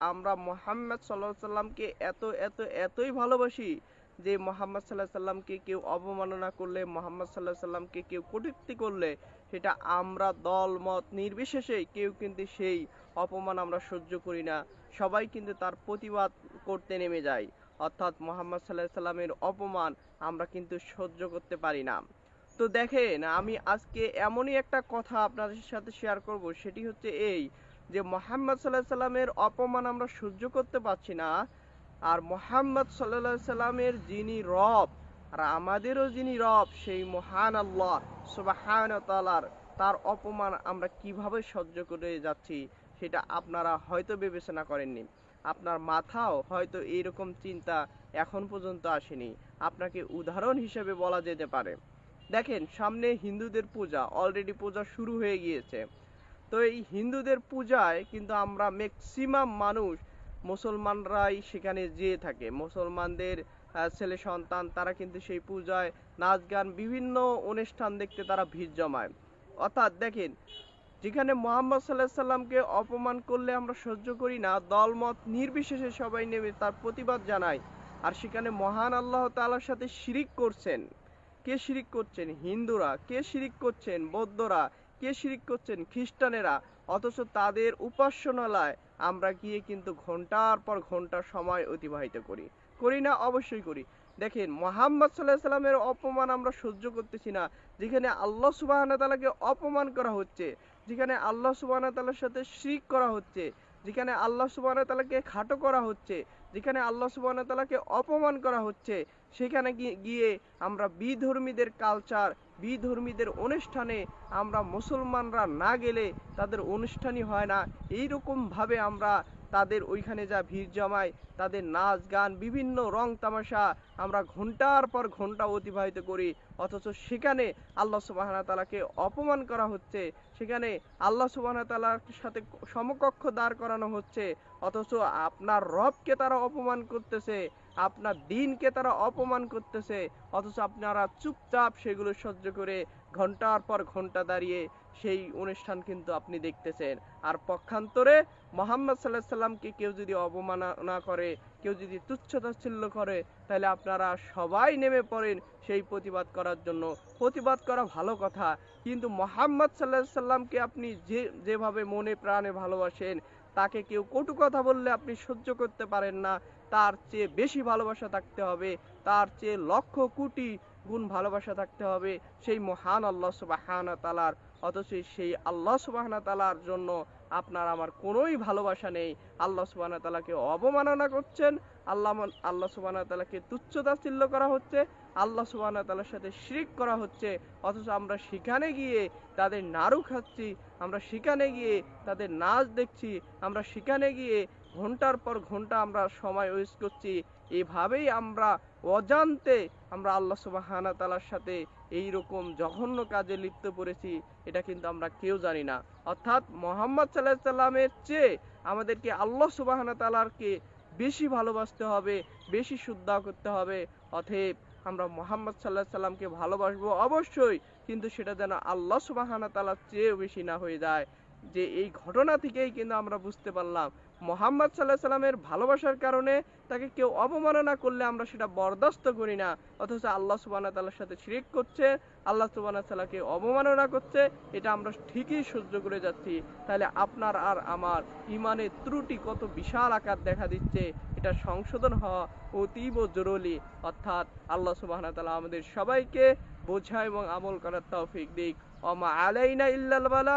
আমরা মোহাম্মদ সাল্লাহ সাল্লামকে এত এত, এতই ভালোবাসি যে মোহাম্মদ সাল্লাহ সাল্লামকে কেউ অবমাননা করলে, মোহাম্মদ সাল্লাহ সাল্লামকে কেউ কটূক্তি করলে, সেটা আমরা দল, মত নির্বিশেষে কেউ কিন্তু সেই অপমান আমরা সহ্য করি না। সবাই কিন্তু তার প্রতিবাদ করতে নেমে যায়। অর্থাৎ মোহাম্মদ সাল্লাহ সাল্লামের অপমান আমরা কিন্তু সহ্য করতে পারি না। তো দেখেন, আমি আজকে এমনই একটা কথা আপনাদের সাথে শেয়ার করব, সেটি হচ্ছে এই যে মোহাম্মদ সাল্লাহ সাল্লামের অপমান আমরা সহ্য করতে পারছি না, আর মোহাম্মদ সাল্লাহ সাল্লামের যিনি রব, আর আমাদেরও যিনি রব, সেই মহান আল্লাহ সুবাহান তালার তার অপমান আমরা কীভাবে সহ্য করে যাচ্ছি, সেটা আপনারা হয়তো বিবেচনা করেননি। আপনার মাথাও হয়তো এইরকম চিন্তা এখন পর্যন্ত আসেনি। আপনাকে উদাহরণ হিসেবে বলা যেতে পারে। দেখেন, সামনে হিন্দুদের পূজা অলরেডি পূজা শুরু হয়ে গিয়েছে। তো এই হিন্দুদের পূজায় কিন্তু আমরা ম্যাক্সিমাম মানুষ মুসলমানরাই সেখানে যেয়ে থাকে। মুসলমানদের ছেলে সন্তান তারা কিন্তু সেই পূজায় নাচ গান বিভিন্ন অনুষ্ঠান দেখতে তারা ভিড় জমায়। অর্থাৎ দেখেন, যেখানে মোহাম্মদ সাল্লাহ সাল্লামকে অপমান করলে আমরা সহ্য করি না, দলমত নির্বিশেষে সবাই নেমে তার প্রতিবাদ জানায়। আর সেখানে মহান আল্লাহ তালার সাথে শিরিক করছেন। কে শিরিক করছেন? হিন্দুরা। কে শিরিক করছেন? বৌদ্ধরা। কে শিরিক করছেন? খ্রিস্টানেরা। অথচ তাদের উপাসনালয় আমরা গিয়ে কিন্তু ঘণ্টার পর ঘণ্টা সময় অতিবাহিত করি। করি না, অবশ্যই করি। দেখেন, মোহাম্মদ সাল্লাহ সাল্লামের অপমান আমরা সহ্য করতেছি না। যেখানে আল্লাহ সুবাহ তালাকে অপমান করা হচ্ছে যেখানে আল্লাহ সুবাহ তালার সাথে শ্রিক করা হচ্ছে, যেখানে আল্লাহ সুবাহ তালাকে খাটো করা হচ্ছে, যেখানে আল্লাহ সুবাহ তালাকে অপমান করা হচ্ছে, সেখানে গিয়ে আমরা বিধর্মীদের কালচার বিধর্মীদের অনুষ্ঠানে আমরা মুসলমানরা না গেলে তাদের অনুষ্ঠানই হয় না। এইরকমভাবে আমরা তাদের ওইখানে যা ভিড় জমায়, তাদের নাচ, গান, বিভিন্ন রং তামাশা আমরা ঘণ্টার পর ঘণ্টা অতিবাহিত করি। অথচ সেখানে আল্লাহ সুবাহ তালাকে অপমান করা হচ্ছে। সেখানে আল্লাহ সুবাহ তালার সাথে সমকক্ষ দাঁড় করানো হচ্ছে। অথচ আপনার রবকে তারা অপমান করতেছে। আপনার দিনকে তারা অপমান করতেছে, অথচ আপনারা চুপচাপ সেগুলো সহ্য করে ঘণ্টার পর ঘণ্টা দাঁড়িয়ে সেই অনুষ্ঠান কিন্তু আপনি দেখতেছেন। আর পক্ষান্তরে মোহাম্মদ সাল্লাহ সাল্লামকে কেউ যদি অবমাননা করে, কেউ যদি তুচ্ছতাচ্ছিল্য করে, তাহলে আপনারা সবাই নেমে পড়েন সেই প্রতিবাদ করার জন্য। প্রতিবাদ করা ভালো কথা, কিন্তু মোহাম্মদ সাল্লাহ সাল্লামকে আপনি যে, যেভাবে মনে প্রাণে ভালোবাসেন তাকে কেউ কটু কথা বললে আপনি সহ্য করতে পারেন না। তার চেয়ে বেশি ভালোবাসা থাকতে হবে। তার চেয়ে লক্ষ কোটি গুণ ভালোবাসা থাকতে হবে, সেই মহান আল্লাহ সুবাহানা তালার অথচ সেই আল্লাহ সুবাহানা তালার জন্য আপনার আমার কোনোই ভালোবাসা নেই। আল্লাহ সুবাহানা তালাকে অবমাননা করছেন, আল্লাহ আল্লাহ সুবাহানা তালাকে তুচ্ছতাচ্ছিল্য করা হচ্ছে, আল্লাহ সুবাহানা তালার সাথে শিরিক করা হচ্ছে, অথচ আমরা সেখানে গিয়ে তাদের নাড়ু খাচ্ছি, আমরা সেখানে গিয়ে তাদের নাচ দেখছি, আমরা সেখানে গিয়ে ঘণ্টার পর ঘণ্টা আমরা সময় ওয়েস্ট করছি। এভাবেই আমরা অজান্তে আমরা আল্লাহ সুবাহানা তালার সাথে এই রকম জঘন্য কাজে লিপ্ত পড়েছি, এটা কিন্তু আমরা কেউ জানি না। অর্থাৎ মোহাম্মদ সাল্লাহ সাল্লামের চেয়ে আমাদেরকে আল্লাহ সুবাহানা তালারকে বেশি ভালোবাসতে হবে, বেশি শুদ্ধা করতে হবে। অথেব আমরা মোহাম্মদ সাল্লাহ সাল্লামকে ভালোবাসবো অবশ্যই, কিন্তু সেটা যেন আল্লাহ সুবাহানা তালার চেয়েও বেশি না হয়ে যায়। যে এই ঘটনা থেকেই কিন্তু আমরা বুঝতে পারলাম। মোহাম্মদ সাল্লাহ সাল্লামের ভালোবাসার কারণে তাকে কেউ অবমাননা করলে আমরা সেটা বরদাস্ত করি না। অথচ আল্লাহ সুবানা তাল্লার সাথে শিরিক করছে, আল্লাহ সুবানা তাল্লাহকে অবমাননা করছে, এটা আমরা ঠিকই সহ্য করে যাচ্ছি। তাহলে আপনার আর আমার ইমানের ত্রুটি কত বিশাল আকার দেখা দিচ্ছে, এটা সংশোধন হওয়া অতীব জরুরি। অর্থাৎ আল্লাহ সুবাহ তালা আমাদের সবাইকে বোঝা এবং আমল করার তৌফিক দিক। অমা আলাইনা ইল্লাল বালা